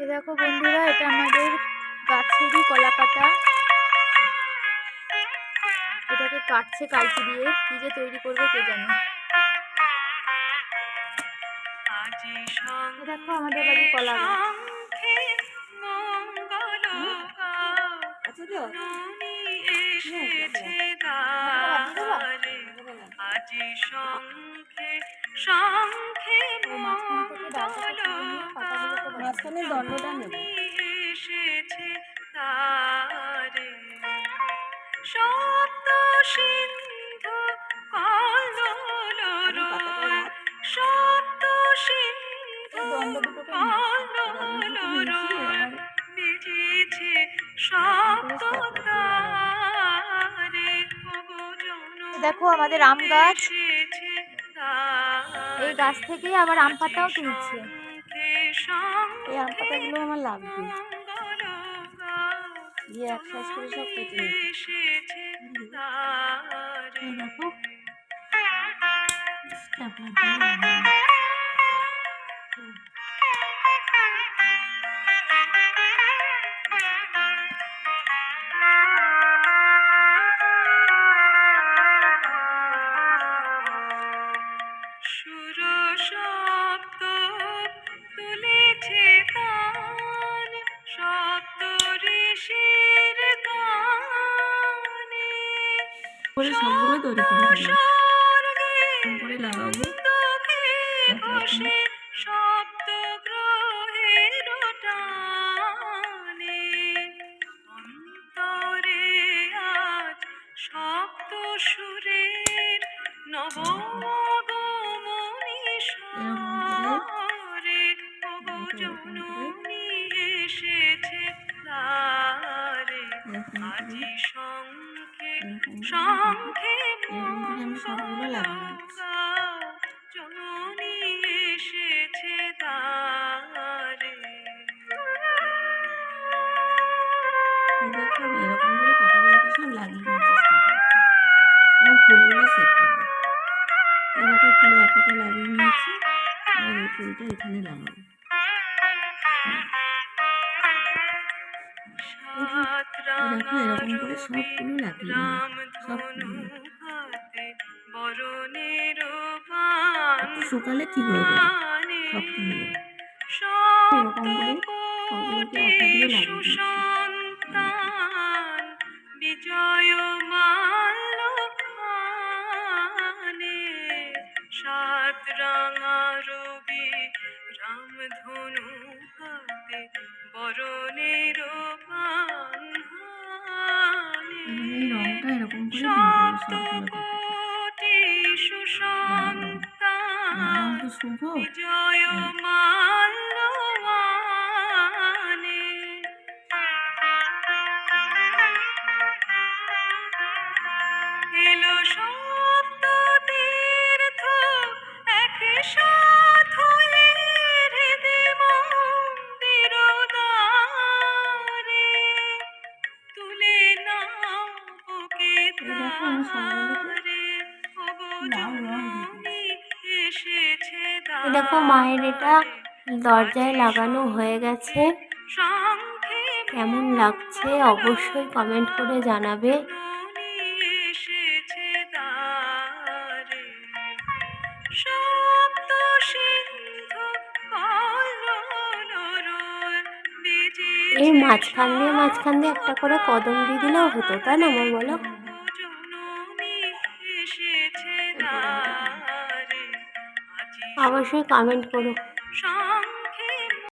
এ দেখো বন্ধুরা, এটা আমাদের গাছেরই কলা পাতা এটাকে কাটছে কালচি দিয়ে, কি যে তৈরি করবে কে জানে। দেখো আমাদের বাড়ির কলা আচ্ছা শঙ্খে শঙ্খে মাঝখান দণ্ডটা নেব। এসেছে তারে। সপ্ত সিন্ধু কললোল সপ্ত সিন্ধু বেজেছে সপ্ত দেখো আমাদের আম গাছ। এই গাছ থেকেই আবার আম পাতাও তুলছে এই আম পাতাগুলো আমার লাগবে। দিয়ে এক সাইজ করে সব কেটে নিই। দেখো করে সবগুলো তৈরি করে করে লাগাবো। সুরের এসেছে তারে। আজি শঙ্খে আমি সবগুলো লাগিয়ে দেখো আমি এরকম করে পাতাগুলোকে সব লাগিয়ে নেওয়ার চেষ্টা করছি এবার ফুলগুলো সেট করব দেখো ফুলে একটা লাগিয়ে নিয়েছি এবার এই ফুলটা এখানে লাগাবো। দেখো এরকম করে সবগুলো লাগিয়ে সবগুলো। যাবে? শব্দ এরকম করে সবগুলোকে দিয়ে লাগিয়ে সাত রাঙা রবি রামধনু হাতে বরণের এরকম করে শুভ। দেখো মায়ের এটা দরজায় লাগানো হয়ে গেছে। কেমন লাগছে অবশ্যই কমেন্ট করে জানাবে। এই মাঝখান দিয়ে মাঝখান দিয়ে একটা করে কদম দিয়ে দিলেও হতো, তাই না মা বলো অবশ্যই কমেন্ট করো।